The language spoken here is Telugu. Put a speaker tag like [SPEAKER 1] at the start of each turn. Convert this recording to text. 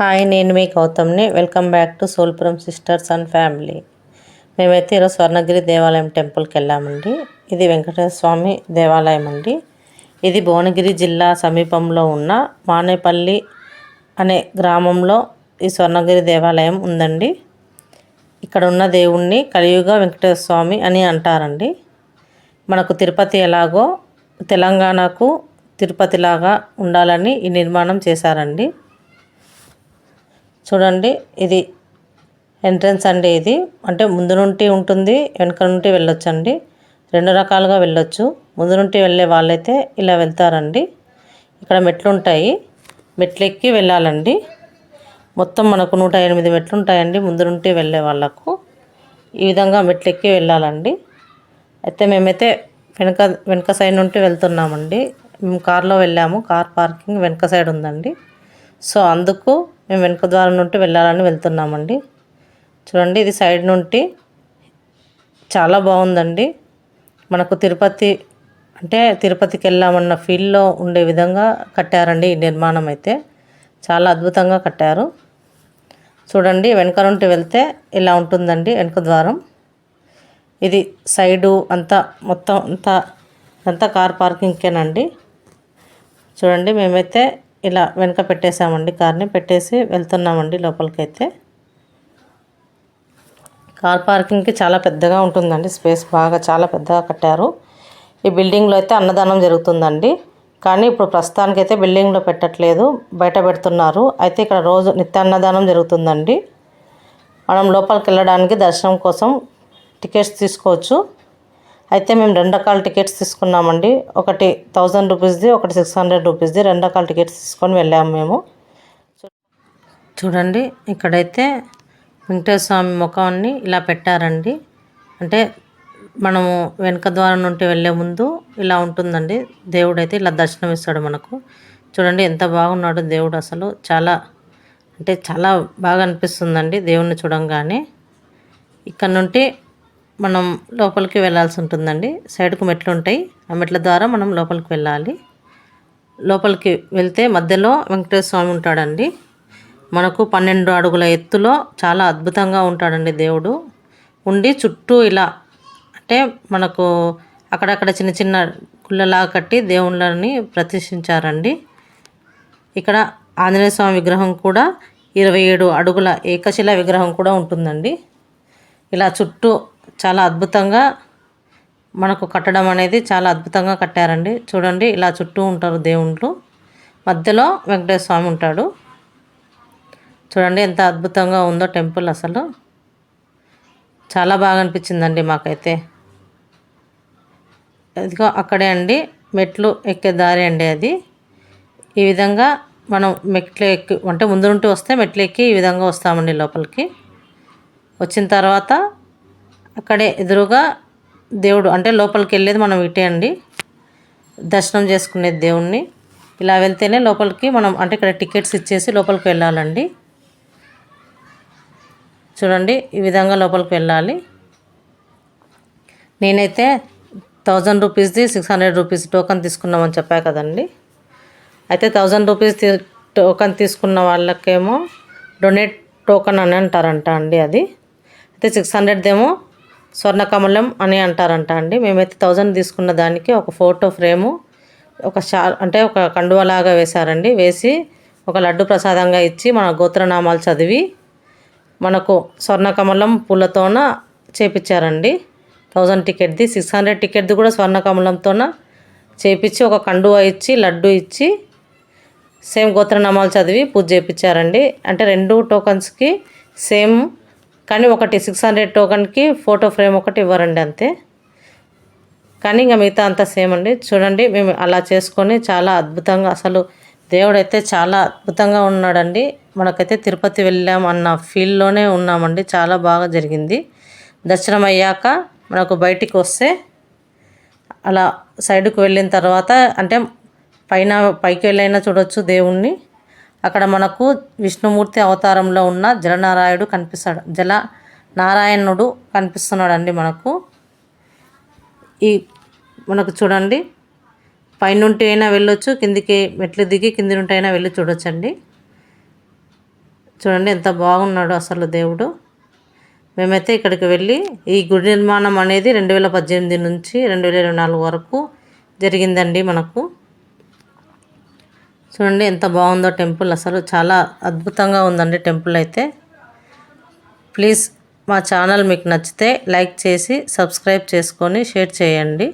[SPEAKER 1] హాయ్ నేను మీ గౌతమ్ని. Welcome back to Solpuram sisters and family. మేమైతే ఈరోజు స్వర్ణగిరి దేవాలయం టెంపుల్కి వెళ్ళామండి. ఇది వెంకటేశ్వర స్వామి దేవాలయం అండి. ఇది భువనగిరి జిల్లా సమీపంలో ఉన్న మానేపల్లి అనే గ్రామంలో ఈ స్వర్ణగిరి దేవాలయం ఉందండి. ఇక్కడ ఉన్న దేవుణ్ణి కలియుగ వెంకటేశ్వర స్వామి అని అంటారండి. మనకు తిరుపతి ఎలాగో తెలంగాణకు తిరుపతిలాగా ఉండాలని ఈ నిర్మాణం చేశారండి. చూడండి ఇది ఎంట్రన్స్ అండి ఇది. అంటే ముందు నుండి ఉంటుంది వెనక నుండి వెళ్ళొచ్చండి. రెండు రకాలుగా వెళ్ళొచ్చు. ముందు నుండి వెళ్ళే వాళ్ళైతే ఇలా వెళ్తారండి. ఇక్కడ మెట్లు ఉంటాయి మెట్లు ఎక్కి వెళ్ళాలండి. మొత్తం మనకు నూట ఎనిమిది మెట్లు ఉంటాయండి ముందు నుండి వెళ్ళే వాళ్ళకు. ఈ విధంగా మెట్లు ఎక్కి వెళ్ళాలండి. అయితే మేమైతే వెనక వెనక సైడ్ నుండి వెళ్తున్నామండి. మేము కార్లో వెళ్ళాము. కార్ పార్కింగ్ వెనక సైడ్ ఉందండి. సో అందుకు మేము వెనుక ద్వారం నుండి వెళ్ళాలని వెళ్తున్నామండి. చూడండి ఇది సైడ్ నుండి చాలా బాగుందండి. మనకు తిరుపతి అంటే తిరుపతికి వెళ్ళామన్న ఫీల్లో ఉండే విధంగా కట్టారండి ఈ నిర్మాణం అయితే. చాలా అద్భుతంగా కట్టారు. చూడండి వెనక నుండి వెళ్తే ఇలా ఉంటుందండి వెనుక ద్వారం. ఇది సైడు అంతా మొత్తం అంతా అంతా కార్ పార్కింగ్కేనండి చూడండి మేమైతే ఇలా వెనక పెట్టేసామండి కార్ని పెట్టేసి వెళ్తున్నామండి లోపలికైతే. కార్ పార్కింగ్కి చాలా పెద్దగా ఉంటుందండి స్పేస్ బాగా చాలా పెద్దగా కట్టారు. ఈ బిల్డింగ్లో అయితే అన్నదానం జరుగుతుందండి. కానీ ఇప్పుడు ప్రస్తుతానికైతే బిల్డింగ్లో పెట్టట్లేదు బయట పెడుతున్నారు. అయితే ఇక్కడ రోజు నిత్య అన్నదానం జరుగుతుందండి. మనం లోపలికి వెళ్ళడానికి దర్శనం కోసం టికెట్స్ తీసుకోవచ్చు. అయితే మేము రెండు రకాల టికెట్స్ తీసుకున్నామండి. ఒకటి థౌజండ్ రూపీస్ది ఒకటి సిక్స్ హండ్రెడ్ రూపీస్ది. రెండు రకాల టికెట్స్ తీసుకొని వెళ్ళాము మేము. చూడండి ఇక్కడైతే వెంకటేశ్వర స్వామి ముఖాన్ని ఇలా పెట్టారండి. అంటే మనము వెనుక ద్వారం నుండి వెళ్ళే ముందు ఇలా ఉంటుందండి. దేవుడైతే ఇలా దర్శనం ఇస్తాడు మనకు. చూడండి ఎంత బాగున్నాడు దేవుడు అసలు. చాలా అంటే చాలా బాగా అనిపిస్తుందండి దేవుణ్ణి చూడంగానే. ఇక్కడ నుండి మనం లోపలికి వెళ్ళాల్సి ఉంటుందండి. సైడ్కు మెట్లు ఉంటాయి ఆ మెట్ల ద్వారా మనం లోపలికి వెళ్ళాలి. లోపలికి వెళ్తే మధ్యలో వెంకటేశ్వర స్వామి ఉంటాడండి. మనకు పన్నెండు అడుగుల ఎత్తులో చాలా అద్భుతంగా ఉంటాడండి దేవుడు. ఉండి చుట్టూ ఇలా అంటే మనకు అక్కడక్కడ చిన్న చిన్న గుళ్ళలా కట్టి దేవుళ్ళని ప్రతిష్ఠించారండి. ఇక్కడ ఆంజనేయ స్వామి విగ్రహం కూడా ఇరవై ఏడు అడుగుల ఏకశిల విగ్రహం కూడా ఉంటుందండి. ఇలా చుట్టూ చాలా అద్భుతంగా మనకు కట్టడం అనేది చాలా అద్భుతంగా కట్టారండి. చూడండి ఇలా చుట్టూ ఉంటారు దేవుళ్ళు. మధ్యలో వెంకటేశ్వర స్వామి ఉంటాడు. చూడండి ఎంత అద్భుతంగా ఉందో టెంపుల్ అసలు. చాలా బాగా అనిపించిందండి మాకైతే. ఇదిగో అక్కడే అండి మెట్లు ఎక్కే దారి అండి అది. ఈ విధంగా మనం మెట్లు ఎక్కి అంటే ముందు నుండి వస్తే మెట్లు ఎక్కి ఈ విధంగా వస్తామండి లోపలికి. వచ్చిన తర్వాత అక్కడే ఎదురుగా దేవుడు అంటే లోపలికి వెళ్ళేది మనం ఇటే అండి. దర్శనం చేసుకునేది దేవుణ్ణి. ఇలా వెళ్తేనే లోపలికి మనం అంటే ఇక్కడ టికెట్స్ ఇచ్చేసి లోపలికి వెళ్ళాలండి. చూడండి ఈ విధంగా లోపలికి వెళ్ళాలి. నేనైతే థౌజండ్ రూపీస్ది సిక్స్ హండ్రెడ్ రూపీస్ టోకన్ తీసుకున్నామని చెప్పా కదండి. అయితే థౌజండ్ రూపీస్ టోకన్ తీసుకున్న వాళ్ళకేమో డొనేట్ టోకన్ అని అంటారంట అండి అది. అయితే సిక్స్ హండ్రెడ్దేమో స్వర్ణకమలం అని అంటారంట అండి. మేమైతే థౌజండ్ తీసుకున్న దానికి ఒక ఫోటో ఫ్రేము ఒక షా అంటే ఒక కండువలాగా వేశారండి. వేసి ఒక లడ్డు ప్రసాదంగా ఇచ్చి మన గోత్రనామాలు చదివి మనకు స్వర్ణకమలం పూలతోన చేపించారండి. థౌజండ్ టికెట్ది సిక్స్ హండ్రెడ్ టికెట్ది కూడా స్వర్ణకమలంతోన చేపించి ఒక కండువ ఇచ్చి లడ్డు ఇచ్చి సేమ్ గోత్రనామాలు చదివి పూజ చేయించారండి అంటే రెండు టోకన్స్కి సేమ్ కానీ ఒకటి సిక్స్ హండ్రెడ్ టోకన్కి ఫోటో ఫ్రేమ్ ఒకటి ఇవ్వరండి అంతే. కానీ ఇంకా మిగతా అంతా సేమ్ అండి. చూడండి మేము అలా చేసుకొని చాలా అద్భుతంగా అసలు దేవుడు అయితే చాలా అద్భుతంగా ఉన్నాడండి. మనకైతే తిరుపతి వెళ్ళాం అన్న ఫీల్లోనే ఉన్నామండి. చాలా బాగా జరిగింది. దర్శనం అయ్యాక మనకు బయటికి వస్తే అలా సైడ్కు వెళ్ళిన తర్వాత అంటే పైన పైకి వెళ్ళైనా చూడొచ్చు దేవుణ్ణి. అక్కడ మనకు విష్ణుమూర్తి అవతారంలో ఉన్న జలనారాయణుడు కనిపిస్తాడు. జల నారాయణుడు కనిపిస్తున్నాడండి మనకు. ఈ మనకు చూడండి. పైనుంటి అయినా వెళ్ళొచ్చు కిందికి మెట్లు దిగి కింది నుండి అయినా వెళ్ళి చూడొచ్చండి. చూడండి ఎంత బాగున్నాడు అసలు దేవుడు. మేమైతే ఇక్కడికి వెళ్ళి ఈ గుడి నిర్మాణం అనేది రెండు వేల పద్దెనిమిది నుంచి రెండు వేల ఇరవై నాలుగు వరకు జరిగిందండి మనకు. చూడండి ఎంత బాగుందో టెంపుల్. అసలు చాలా అద్భుతంగా ఉందండి టెంపుల్ అయితే. ప్లీజ్ మా ఛానల్ మీకు నచ్చితే లైక్ చేసి సబ్స్క్రైబ్ చేసుకొని షేర్ చేయండి.